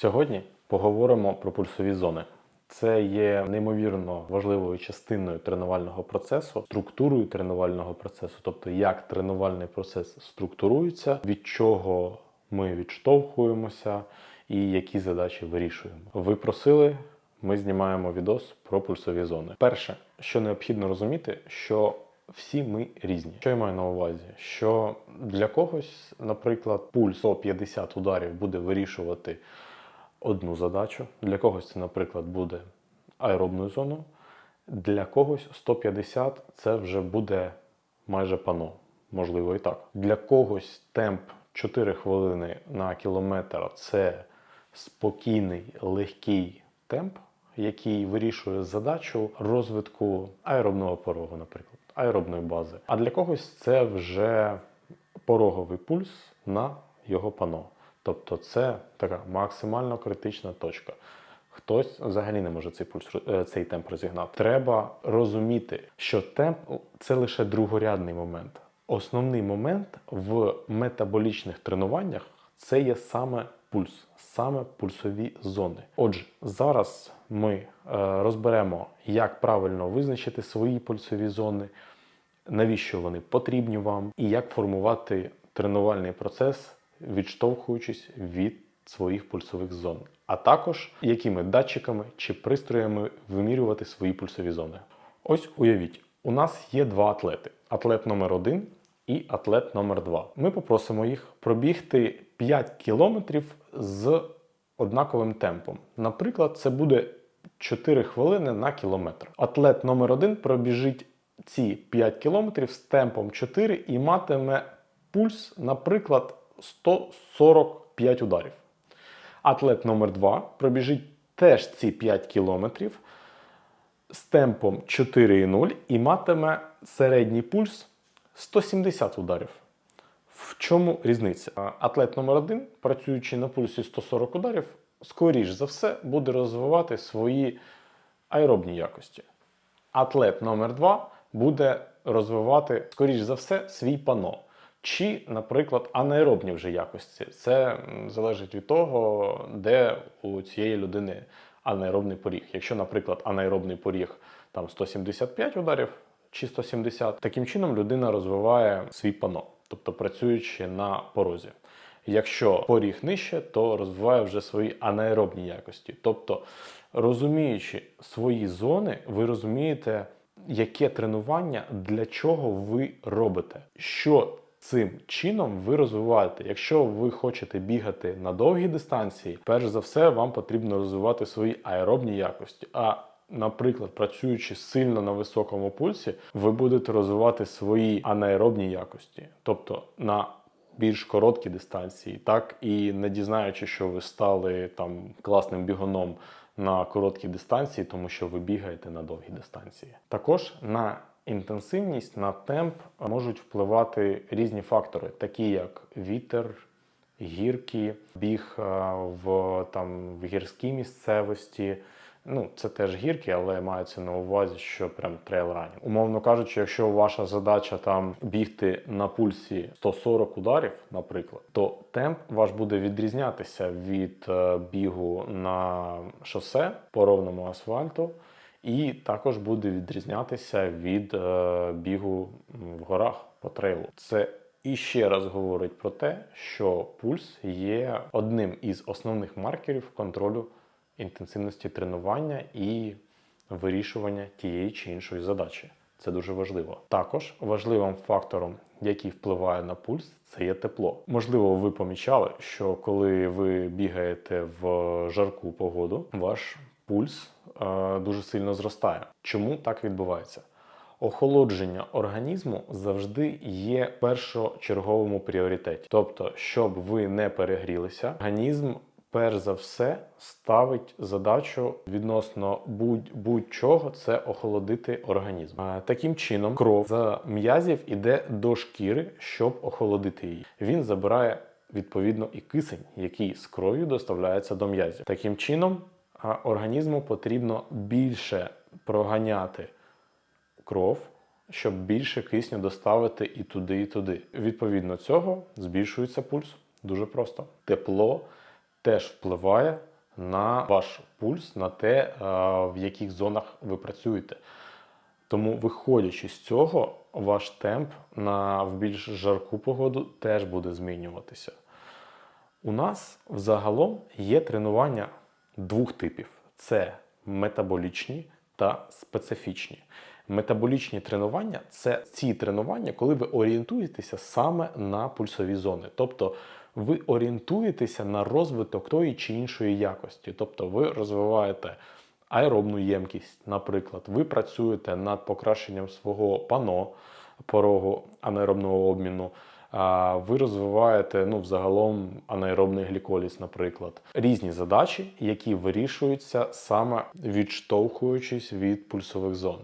Сьогодні поговоримо про пульсові зони. Це є неймовірно важливою частиною тренувального процесу, структурою тренувального процесу, тобто як тренувальний процес структурується, від чого ми відштовхуємося і які задачі вирішуємо. Ви просили, ми знімаємо відос про пульсові зони. Перше, що необхідно розуміти, що всі ми різні. Що я маю на увазі? Що для когось, наприклад, пульс 150 ударів буде вирішувати одну задачу. Для когось це, наприклад, буде аеробною зоною. Для когось 150 це вже буде майже пано. Можливо, і так. Для когось темп 4 хвилини на кілометр це спокійний, легкий темп, який вирішує задачу розвитку аеробного порогу, наприклад, аеробної бази. А для когось це вже пороговий пульс на його пано. Тобто це така максимально критична точка. Хтось взагалі не може цей пульс е, цей темп розігнати. Треба розуміти, що темп це лише другорядний момент. Основний момент в метаболічних тренуваннях це є саме пульс, саме пульсові зони. Отже, зараз ми е, розберемо, як правильно визначити свої пульсові зони, навіщо вони потрібні вам, і як формувати тренувальний процес, відштовхуючись від своїх пульсових зон, а також якими датчиками чи пристроями вимірювати свої пульсові зони. Ось уявіть, у нас є два атлети: атлет номер 1 і атлет номер 2 Ми попросимо їх пробігти 5 кілометрів з однаковим темпом. Наприклад, це буде 4 хвилини на кілометр. Атлет номер 1 пробіжить ці 5 кілометрів з темпом 4 і матиме пульс, наприклад, 145 ударів. Атлет номер 2 пробіжить теж ці 5 кілометрів з темпом 4,0 і матиме середній пульс 170 ударів. В чому різниця? Атлет номер 1 працюючи на пульсі 140 ударів, скоріш за все буде розвивати свої аеробні якості. Атлет номер 2 буде розвивати, скоріш за все, свій пано. Чи, наприклад, анаеробні вже якості. Це залежить від того, де у цієї людини анаеробний поріг. Якщо, наприклад, анаеробний поріг там 175 ударів чи 170, таким чином людина розвиває свій пано, тобто працюючи на порозі. Якщо поріг нижче, то розвиває вже свої анаеробні якості. Тобто, розуміючи свої зони, ви розумієте, яке тренування для чого ви робите, що цим чином ви розвиваєте. Якщо ви хочете бігати на довгі дистанції, перш за все вам потрібно розвивати свої аеробні якості. А Наприклад, працюючи сильно на високому пульсі, ви будете розвивати свої анаеробні якості, тобто на більш короткі дистанції, так і не дізнаючи, що ви стали там класним бігуном на короткій дистанції, тому що ви бігаєте на довгі дистанції. Також на інтенсивність, на темп можуть впливати різні фактори, такі як вітер, гірки, біг е, в там в гірській місцевості. Ну, це теж гірки, але мається на увазі, що прям трейл-ранінг. Умовно кажучи, якщо ваша задача там бігти на пульсі 140 ударів, наприклад, то темп ваш буде відрізнятися від е, бігу на шосе по ровному асфальту, і також буде відрізнятися від е, бігу в горах по трейлу. Це і ще раз говорить про те, що пульс є одним із основних маркерів контролю інтенсивності тренування і вирішування тієї чи іншої задачі. Це дуже важливо. Також важливим фактором, який впливає на пульс, це є тепло. Можливо, ви помічали, що коли ви бігаєте в жарку погоду, ваш пульс е, дуже сильно зростає. Чому так відбувається? Охолодження організму завжди є першочерговому пріоритеті. Тобто, щоб ви не перегрілися, організм перш за все ставить задачу відносно будь- будь-чого це охолодити організм. А, Таким чином, кров з м'язів іде до шкіри, щоб охолодити її. Він забирає відповідно і кисень, який з кров'ю доставляється до м'язів. Таким чином, організму потрібно більше проганяти кров, щоб більше кисню доставити і туди, і туди. Відповідно цього збільшується пульс дуже просто. Тепло теж впливає на ваш пульс, на те, е, в яких зонах ви працюєте. Тому, виходячи з цього, ваш темп на в більш жарку погоду теж буде змінюватися. У нас взагалом є тренування двох типів: це метаболічні та специфічні. Метаболічні тренування це ці тренування, коли ви орієнтуєтеся саме на пульсові зони. Тобто ви орієнтуєтеся на розвиток тої чи іншої якості. Тобто ви розвиваєте аеробну ємкість, наприклад, ви працюєте над покращенням свого пано порогу анаеробного обміну. Ви розвиваєте ну, взагалом анаеробний гліколіз, наприклад, різні задачі, які вирішуються саме відштовхуючись від пульсових зон.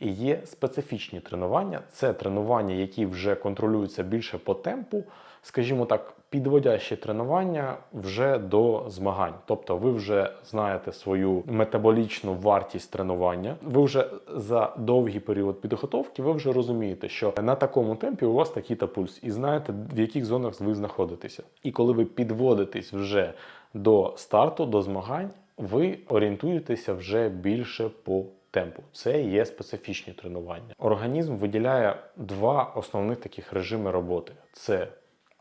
І є специфічні тренування. Це тренування, які вже контролюються більше по темпу, скажімо так, підводящі тренування вже до змагань. Тобто, ви вже знаєте свою метаболічну вартість тренування. Ви вже за довгий період підготовки ви вже розумієте, що на такому темпі у вас такий-то пульс, і знаєте, в яких зонах ви знаходитеся. І коли ви підводитесь вже до старту, до змагань, ви орієнтуєтеся вже більше по темпу. Це є специфічні тренування. Організм виділяє два основних таких режими роботи: це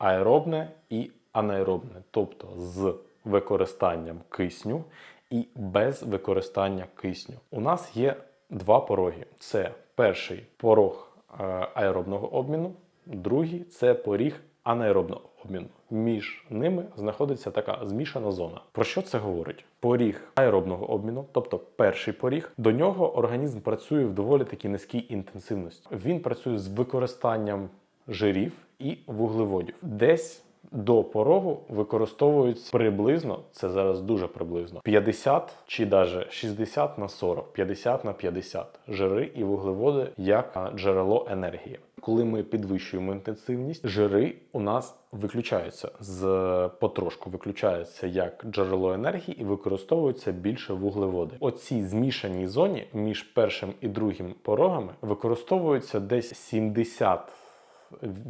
аеробне і анаеробне, тобто з використанням кисню і без використання кисню. У нас є два пороги: це перший порог е, аеробного обміну, другий це поріг анаеробного обміну. Між ними знаходиться така змішана зона. Про що це говорить? Поріг аеробного обміну, тобто перший поріг, до нього організм працює в доволі таки низькій інтенсивності. Він працює з використанням жирів і вуглеводів. Десь до порогу використовується приблизно, це зараз дуже приблизно, 50 чи навіть 60 на 40, 50 на 50 жири і вуглеводи як джерело енергії. Коли ми підвищуємо інтенсивність, жири у нас виключаються з потрошку, виключаються як джерело енергії і використовуються більше вуглеводи. Оці змішаній зоні між першим і другим порогами використовуються десь 70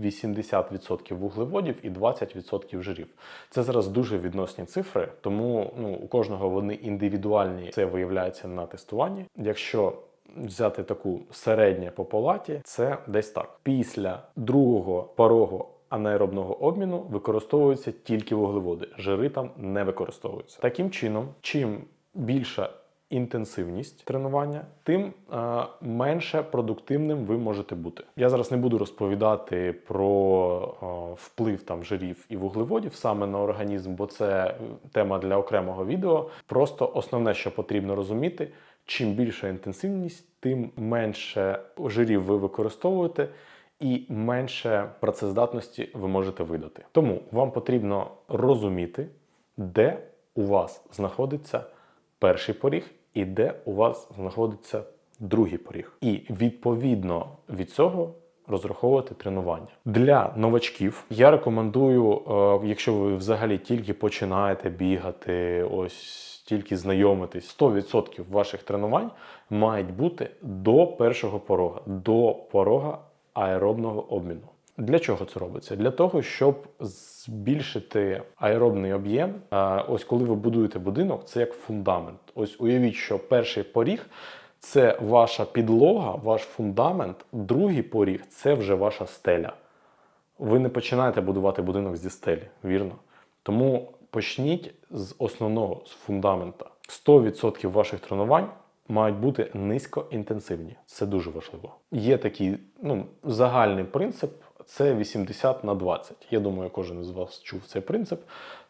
80% вуглеводів і 20% жирів. Це зараз дуже відносні цифри, тому ну, у кожного вони індивідуальні. Це виявляється на тестуванні. Якщо взяти таку середнє по палаті, це десь так. Після другого порогу анаеробного обміну використовуються тільки вуглеводи, жири там не використовуються. Таким чином, чим більша інтенсивність тренування, тим е, менше продуктивним ви можете бути. Я зараз не буду розповідати про е, вплив там жирів і вуглеводів саме на організм, бо це тема для окремого відео. Просто основне, що потрібно розуміти, чим більша інтенсивність, тим менше жирів ви використовуєте. І менше працездатності ви можете видати. Тому вам потрібно розуміти, де у вас знаходиться перший поріг і де у вас знаходиться другий поріг. І відповідно від цього розраховувати тренування. Для новачків я рекомендую, е, якщо ви взагалі тільки починаєте бігати, ось тільки знайомитись, 100% ваших тренувань мають бути до першого порога, до порога аеробного обміну. Для чого це робиться? Для того, щоб збільшити аеробний об'єм. Ось коли ви будуєте будинок, це як фундамент. Ось уявіть, що перший поріг це ваша підлога, ваш фундамент, другий поріг це вже ваша стеля. Ви не починаєте будувати будинок зі стелі, вірно? Тому почніть з основного, з фундамента. 100% ваших тренувань мають бути низькоінтенсивні. Це дуже важливо. Є такий ну, загальний принцип це 80 на 20. Я думаю, кожен із вас чув цей принцип.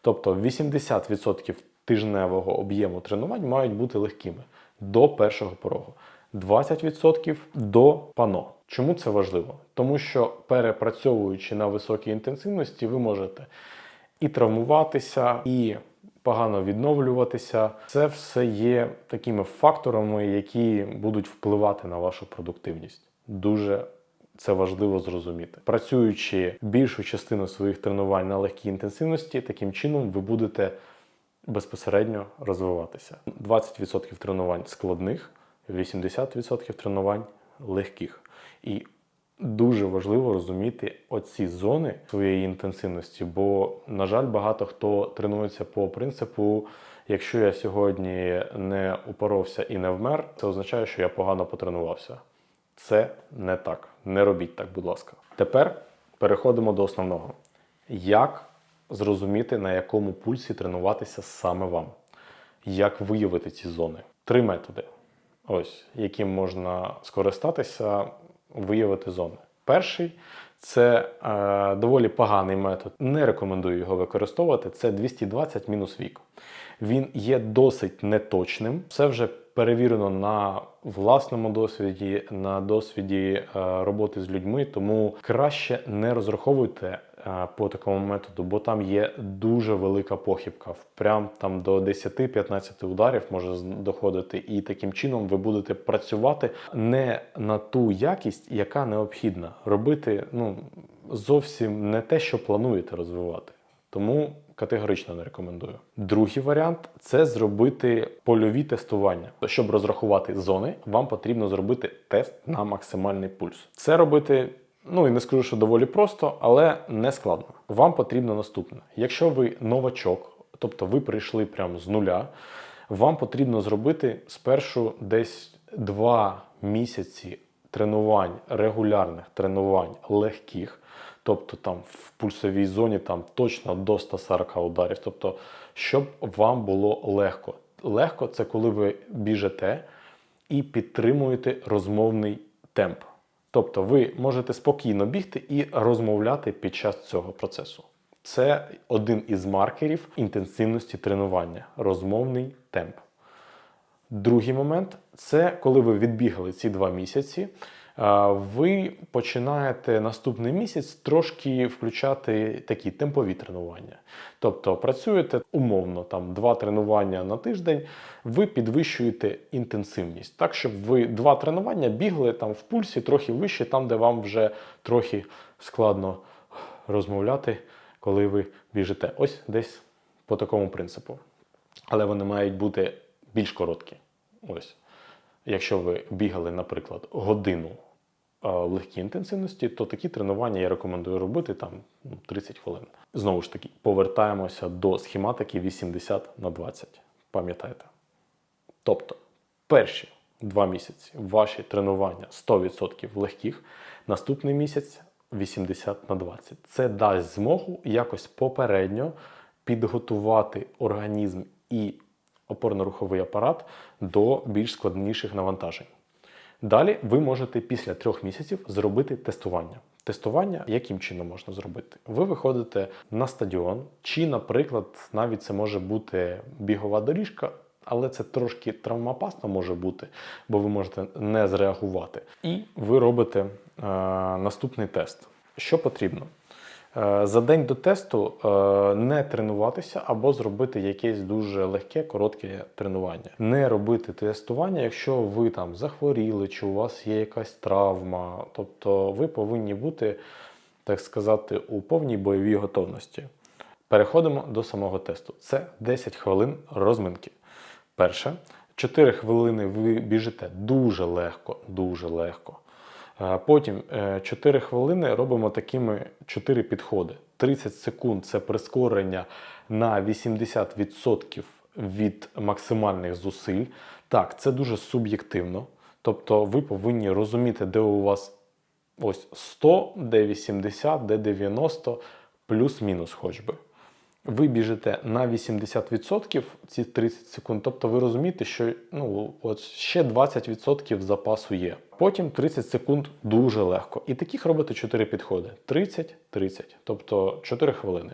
Тобто 80% тижневого об'єму тренувань мають бути легкими до першого порогу. 20% до пано. Чому це важливо? Тому що перепрацьовуючи на високій інтенсивності, ви можете і травмуватися, і погано відновлюватися. Це все є такими факторами, які будуть впливати на вашу продуктивність. Дуже це важливо зрозуміти. Працюючи більшу частину своїх тренувань на легкій інтенсивності, таким чином ви будете безпосередньо розвиватися. 20% тренувань складних, 80% тренувань легких. І Дуже важливо розуміти оці зони своєї інтенсивності, бо, на жаль, багато хто тренується по принципу: Якщо я сьогодні не упоровся і не вмер, це означає, що я погано потренувався. Це не так. Не робіть так, будь ласка. Тепер переходимо до основного. Як зрозуміти, на якому пульсі тренуватися саме вам? Як виявити ці зони? Три методи, ось, яким можна скористатися, виявити зони. Перший це е, доволі поганий метод. Не рекомендую його використовувати. Це 220 мінус вік. Він є досить неточним. Це вже перевірено на власному досвіді, на досвіді е, роботи з людьми. Тому краще не розраховуйте е, по такому методу, бо там є дуже велика похибка. Прям там до 10-15 ударів може доходити, і таким чином ви будете працювати не на ту якість, яка необхідна. Робити ну зовсім не те, що плануєте розвивати. Тому категорично не рекомендую. Другий варіант це зробити польові тестування. Щоб розрахувати зони, вам потрібно зробити тест на максимальний пульс. Це робити, ну і не скажу, що доволі просто, але не складно. Вам потрібно наступне: якщо ви новачок, тобто ви прийшли прямо з нуля, вам потрібно зробити спершу десь 2 місяці тренувань, регулярних тренувань легких, тобто там в пульсовій зоні там точно до 140 ударів. Тобто, щоб вам було легко. Легко це коли ви біжите і підтримуєте розмовний темп. Тобто ви можете спокійно бігти і розмовляти під час цього процесу. Це один із маркерів інтенсивності тренування розмовний темп. Другий момент це коли ви відбігали ці два місяці, ви починаєте наступний місяць трошки включати такі темпові тренування. Тобто працюєте умовно там два тренування на тиждень, ви підвищуєте інтенсивність, так щоб ви два тренування бігли там в пульсі трохи вище, там де вам вже трохи складно розмовляти, коли ви біжите. Ось десь по такому принципу. Але вони мають бути більш короткі. Ось. Якщо ви бігали, наприклад, годину в легкій інтенсивності, то такі тренування я рекомендую робити там ну, 30 хвилин. Знову ж таки, повертаємося до схематики 80 на 20. Пам'ятаєте? Тобто, перші два місяці ваші тренування 100% легких, наступний місяць 80 на 20. Це дасть змогу якось попередньо підготувати організм і опорно-руховий апарат до більш складніших навантажень. Далі ви можете після трьох місяців зробити тестування. Тестування яким чином можна зробити? Ви виходите на стадіон, чи, наприклад, навіть це може бути бігова доріжка, але це трошки травмоопасно може бути, бо ви можете не зреагувати. І ви робите е, наступний тест. Що потрібно? Е, За день до тесту е, не тренуватися або зробити якесь дуже легке, коротке тренування. Не робити тестування, якщо ви там захворіли, чи у вас є якась травма. Тобто ви повинні бути, так сказати, у повній бойовій готовності. Переходимо до самого тесту. Це 10 хвилин розминки. Перше, 4 хвилини ви біжите дуже легко, дуже легко. Е, Потім е, 4 хвилини робимо такими 4 підходи. 30 секунд це прискорення на 80% від максимальних зусиль. Так, це дуже суб'єктивно. Тобто ви повинні розуміти, де у вас ось 100, де 80, де 90, плюс-мінус хоч би. Ви біжите на 80% ці 30 секунд, тобто ви розумієте, що ну, от ще 20% запасу є. Потім 30 секунд дуже легко. І таких робите 4 підходи: 30-30, тобто 4 хвилини.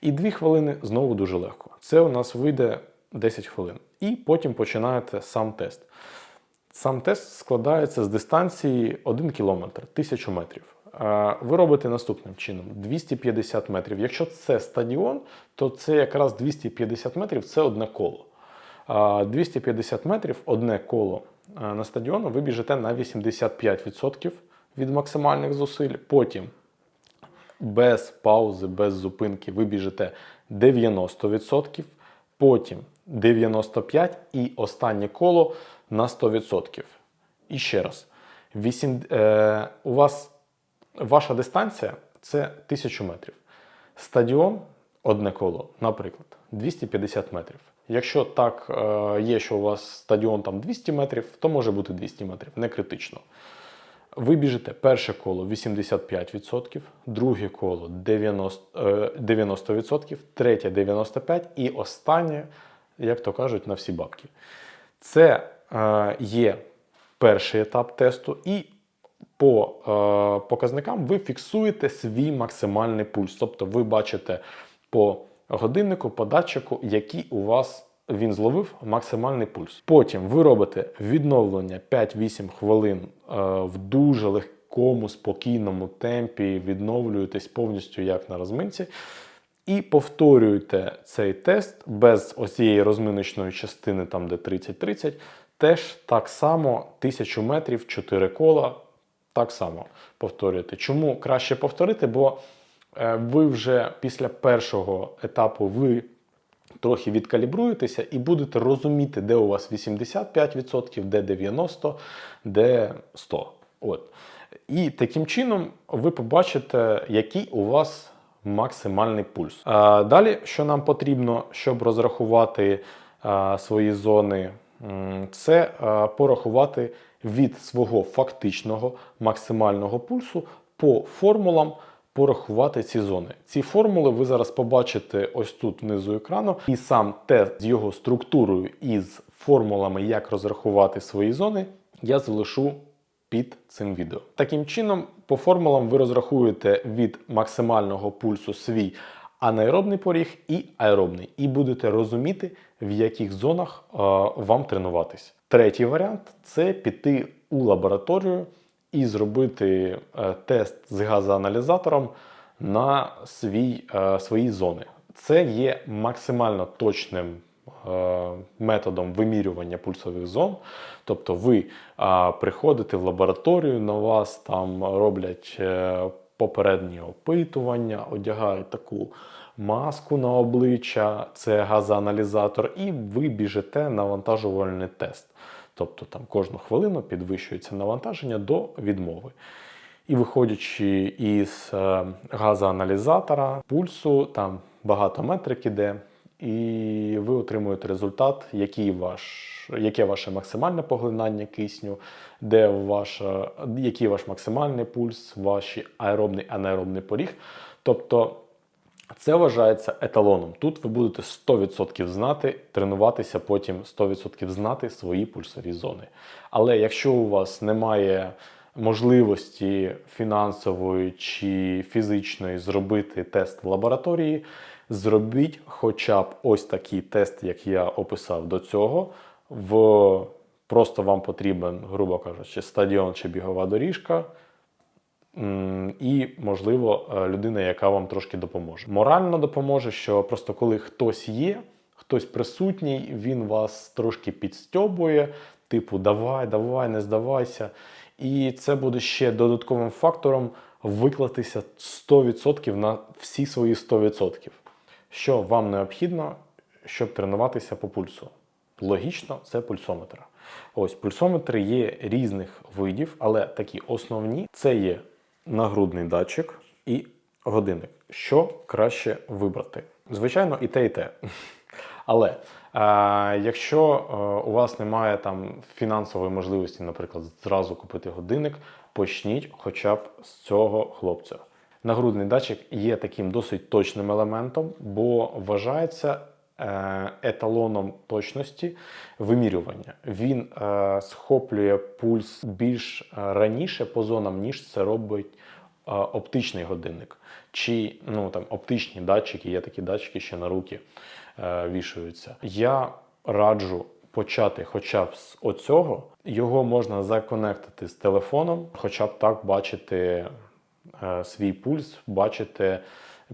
І 2 хвилини знову дуже легко. Це у нас вийде 10 хвилин. І потім починаєте сам тест. Сам тест складається з дистанції 1 км, 1000 метрів. Ви робите наступним чином: 250 метрів. Якщо це стадіон, то це якраз 250 метрів це одне коло. 250 метрів одне коло на стадіону ви біжите на 85% від максимальних зусиль. Потім без паузи, без зупинки ви біжите 90%, потім 95% і останнє коло на 100%. І ще раз, 8, е, у вас ваша дистанція це 1000 метрів. Стадіон одне коло, наприклад, 250 метрів. Якщо так е, є, що у вас стадіон там 200 метрів, то може бути 200 метрів, не критично. Ви біжите перше коло 85%, друге коло 90%, е, 90%, третє 95% і останнє, як то кажуть, на всі бабки. Це е, є перший етап тесту, і по е, показникам ви фіксуєте свій максимальний пульс. Тобто ви бачите по годиннику, по датчику, який у вас він зловив максимальний пульс. Потім ви робите відновлення 5-8 хвилин е, в дуже легкому, спокійному темпі, відновлюєтесь повністю як на розминці. І повторюєте цей тест без оцієї розминочної частини, там де 30-30, теж так само 1000 метрів, 4 кола, так само повторюєте. Чому краще повторити? Бо е, ви вже після першого етапу ви трохи відкалібруєтеся і будете розуміти, де у вас 85%, де 90%, де 100%. От. І таким чином ви побачите, який у вас максимальний пульс. Далі, що нам потрібно, щоб розрахувати свої зони, це порахувати від свого фактичного максимального пульсу по формулам порахувати ці зони. Ці формули ви зараз побачите ось тут внизу екрану, і сам тест з його структурою і з формулами, як розрахувати свої зони, я залишу під цим відео. Таким чином, по формулам ви розрахуєте від максимального пульсу свій анаеробний поріг і аеробний, і будете розуміти, в яких зонах е, вам тренуватись. Третій варіант це піти у лабораторію і зробити е, тест з газоаналізатором на свій, е, свої зони. Це є максимально точним е, методом вимірювання пульсових зон. Тобто ви приходите в лабораторію, на вас там роблять попередні опитування, одягають таку маску на обличчя, це газоаналізатор, і ви біжите навантажувальний тест. Тобто там кожну хвилину підвищується навантаження до відмови. І виходячи із е, газоаналізатора, пульсу, там багато метрик іде, і ви отримуєте результат, який ваш, яке ваше максимальне поглинання кисню, де ваша, який ваш максимальний пульс, ваш аеробний анаеробний поріг. Тобто це вважається еталоном. Тут ви будете 100% знати, тренуватися потім 100% знати свої пульсові зони. Але якщо у вас немає можливості фінансової чи фізичної зробити тест в лабораторії, зробіть хоча б ось такий тест, як я описав до цього. В Просто вам потрібен, грубо кажучи, стадіон чи бігова доріжка. І, можливо, е, людина, яка вам трошки допоможе. Морально допоможе, що просто коли хтось є, хтось присутній, він вас трошки підстьобує, типу, давай, давай, не здавайся. І це буде ще додатковим фактором виклатися 100% на всі свої 100%. Що вам необхідно, щоб тренуватися по пульсу? Логічно, це пульсометр. Ось пульсометри є різних видів, але такі основні це є нагрудний датчик і годинник. Що краще вибрати? Звичайно, і те, і те. Але е, якщо е, у вас немає там фінансової можливості, наприклад, зразу купити годинник, почніть хоча б з цього хлопця. Нагрудний датчик є таким досить точним елементом, бо вважається еталоном точності вимірювання. Він е, схоплює пульс більш е, раніше по зонам, ніж це робить е, оптичний годинник. Чи ну, там, оптичні датчики, є такі датчики, що на руки е, вішаються. Я раджу почати хоча б з оцього. Його можна законектити з телефоном, хоча б так бачити е, свій пульс, бачити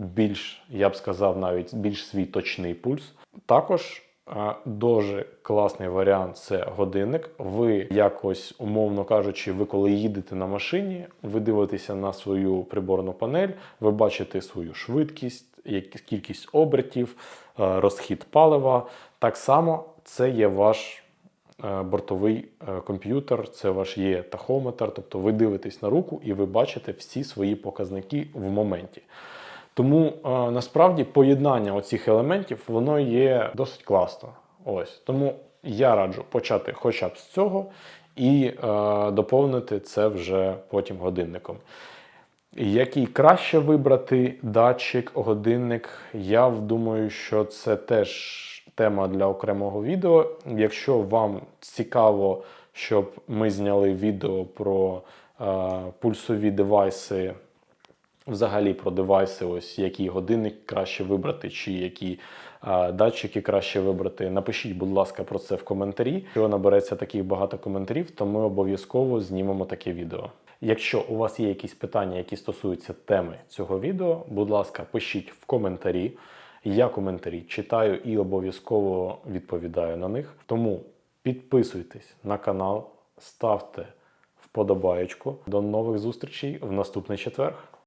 більш, я б сказав, навіть більш свій точний пульс. Також е, дуже класний варіант це годинник. Ви якось, умовно кажучи, ви коли їдете на машині, ви дивитеся на свою приборну панель, ви бачите свою швидкість, кількість обертів, е, розхід палива. Так само це є ваш е, бортовий комп'ютер, це ваш є тахометр, тобто ви дивитесь на руку і ви бачите всі свої показники в моменті. Тому е, насправді поєднання оцих елементів воно є досить класно. Ось тому я раджу почати хоча б з цього і е, доповнити це вже потім годинником. Який краще вибрати датчик, годинник? Я думаю, що це теж тема для окремого відео. Якщо вам цікаво, щоб ми зняли відео про е, пульсові девайси, взагалі про девайси, ось який годинник краще вибрати, чи які е, датчики краще вибрати, напишіть, будь ласка, про це в коментарі. Якщо набереться таких багато коментарів, то ми обов'язково знімемо таке відео. Якщо у вас є якісь питання, які стосуються теми цього відео, будь ласка, пишіть в коментарі. Я коментарі читаю і обов'язково відповідаю на них. Тому підписуйтесь на канал, ставте вподобаєчку. До нових зустрічей в наступний четвер.